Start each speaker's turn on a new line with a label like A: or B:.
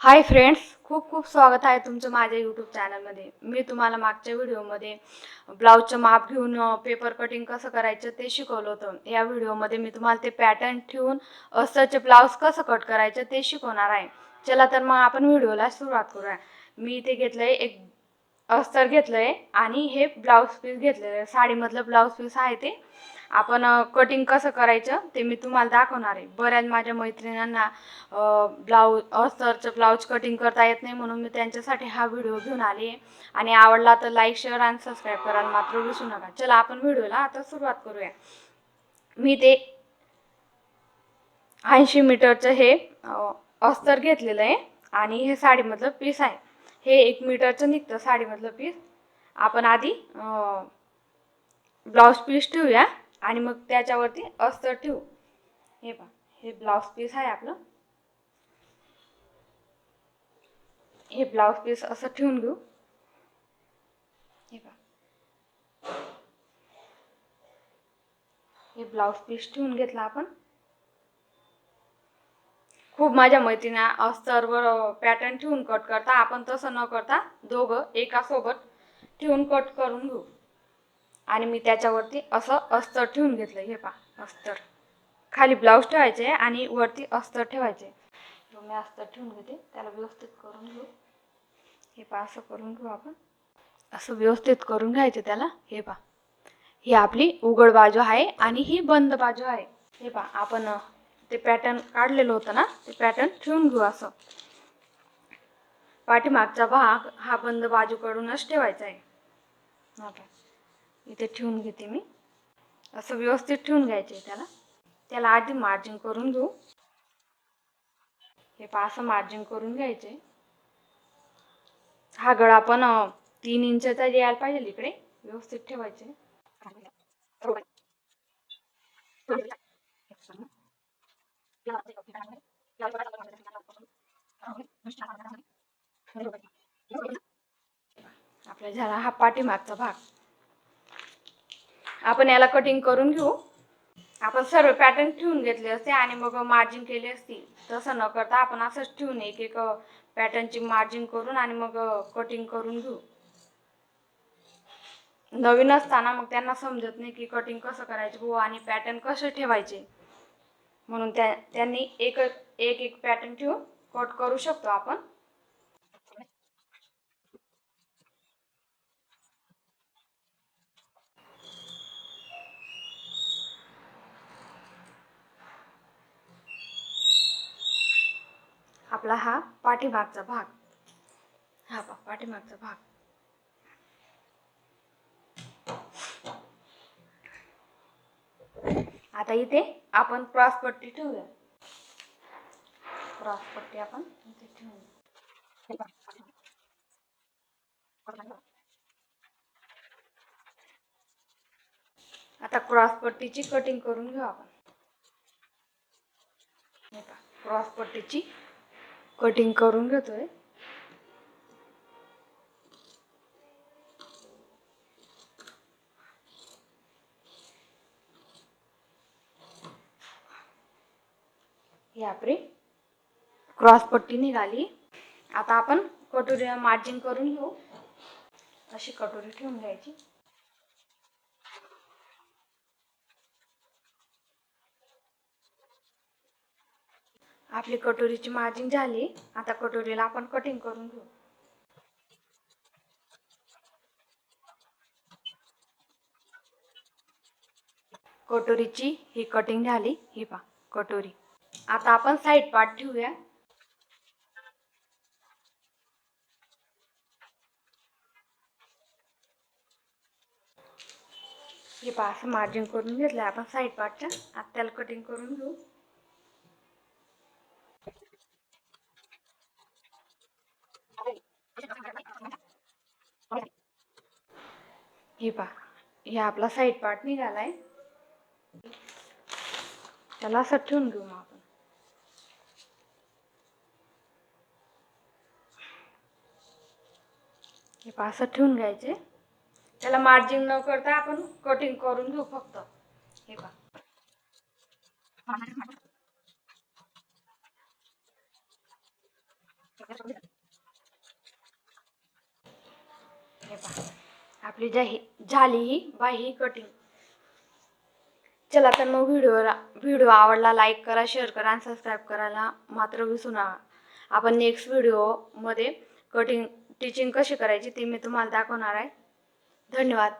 A: Hi friends खूप खूप स्वागत आहे तुमचं माझ्या यूट्यूब चॅनलमध्ये मी तुम्हाला मागच्या व्हिडिओमध्ये ब्लाऊजचं माप घेऊन पेपर कटिंग कसं करायचं ते शिकवलं होतं. या व्हिडिओमध्ये मी तुम्हाला ते पॅटर्न ठेवून असंच ब्लाऊज कसं कट करायचं ते शिकवणार आहे. चला तर मग आपण व्हिडिओला सुरुवात करूया. मी इथे घेतलं आहे एक अस्तर घेतलं आहे आणि हे ब्लाऊज पीस घेतलेलं आहे. साडीमधलं ब्लाऊज पीस आहे ते. आपण कटिंग कसं करायचं ते मी तुम्हाला दाखवणार आहे. बऱ्याच माझ्या मैत्रिणींना ब्लाऊज अस्तरचं ब्लाऊज कटिंग करता येत नाही म्हणून मी त्यांच्यासाठी हा व्हिडिओ घेऊन आली आहे. आणि आवडला तर लाईक शेअर आणि सबस्क्राईब करायला मात्र विसरू नका. चला आपण व्हिडिओला आता सुरुवात करूया. मी ते ऐंशी मीटरचं हे अस्तर घेतलेलं आहे आणि हे साडीमधलं पीस आहे. हे एक मीटरचं निघतं साडीमधलं पीस. आपण आधी ब्लाऊज पीस ठेवूया आणि मग त्याच्यावरती अस्तर ठेवू. हे पहा हे ब्लाऊज पीस आहे आपलं. हे ब्लाऊज पीस असं ठेवून घेऊ. हे पहा. हे ब्लाऊज पीस ठेवून घेतला आपण. खूप माझ्या मैत्रिणी अस्तरवर पॅटर्न ठेवून कट करता. आपण तसं न करता दोघं एकासोबत ठेवून कट करून घेऊ. आणि मी त्याच्यावरती असं अस्तर ठेवून घेतलं हे पा अस्तर. खाली ब्लाऊज ठेवायचे आणि वरती अस्तर ठेवायचे. मी अस्तर ठेवून घेते. त्याला व्यवस्थित करून घेऊ. हे पा असं करून घेऊ आपण. असं व्यवस्थित करून घ्यायचं त्याला. हे पा ही आपली उघड बाजू आहे आणि ही बंद बाजू आहे. हे पा आपण ते पॅटर्न काढलेलं होतं ना ते पॅटर्न ठेवून घेऊ असं. पाठीमागचा भाग हा बंद बाजूकडूनच ठेवायचा आहे. हा इथे ठेवून घेते मी. असं व्यवस्थित ठेवून घ्यायचे त्याला. त्याला आधी मार्जिन करून घेऊ. हे पहा असं मार्जिन करून घ्यायचे हा गळा पण तीन इंचचा यायला पाहिजे इकडे. व्यवस्थित ठेवायचे आपला झाला हा पाठीमागचा भाग. आपण याला कटिंग करून घेऊ. आपण सर्व पॅटर्न ठेवून घेतले असते आणि मग मार्जिन केली असती. तसं न करता आपण असंच ठेवून एक एक पॅटर्नची मार्जिन करून आणि मग कटिंग करून घेऊ. नवीन असताना मग त्यांना समजत नाही की कटिंग कसं करायचं हो आणि पॅटर्न कसे ठेवायचे. म्हणून त्या त्यांनी एक एक एक पॅटर्न ठेवून कट करू शकतो आपण. आपला हा पाठीमागचा भाग. हा पा पाठीमागचा भाग. आता इथे आपण क्रॉस पट्टी ठेवूया. क्रॉस पट्टी आपण इथे ठेवूया. आता क्रॉस पट्टीची कटिंग करून घेऊ आपण. क्रॉस पट्टीची कटिंग करून घेतोय. ही आपली क्रॉस पट्टी निघाली. आता आपण कटोरी मार्जिन करून घेऊ. अशी कटोरी ठेवून घ्यायची. आपली कटोरीची मार्जिन झाली. आता कटोरीला आपण कटिंग करून घेऊ. कटोरीची ही कटिंग झाली. ही पा कटोरी. आता आपण साईड पार्ट ठेवूया. हे पा असं मार्जिन करून घेतलं आपण साईड पार्टचं आता त्याला कटिंग करून घेऊ. हे पा हे आपला साईड पार्ट निघालाय. त्याला असं ठेवून घेऊ मग आपण हे पा असं ठेवून घ्यायचे. त्याला मार्जिन न करता आपण कटिंग करून घेऊ फक्त. हे पा हे पहा. आपली जाही झाली ही बाई ही कटिंग चला तर मग व्हिडिओला व्हिडिओ आवडला लाईक करा शेअर करा आणि सबस्क्राईब करायला मात्र विसरू नका. आपण नेक्स्ट व्हिडिओमध्ये कटिंग टिचिंग कशी करायची ती मी तुम्हाला दाखवणार आहे. धन्यवाद.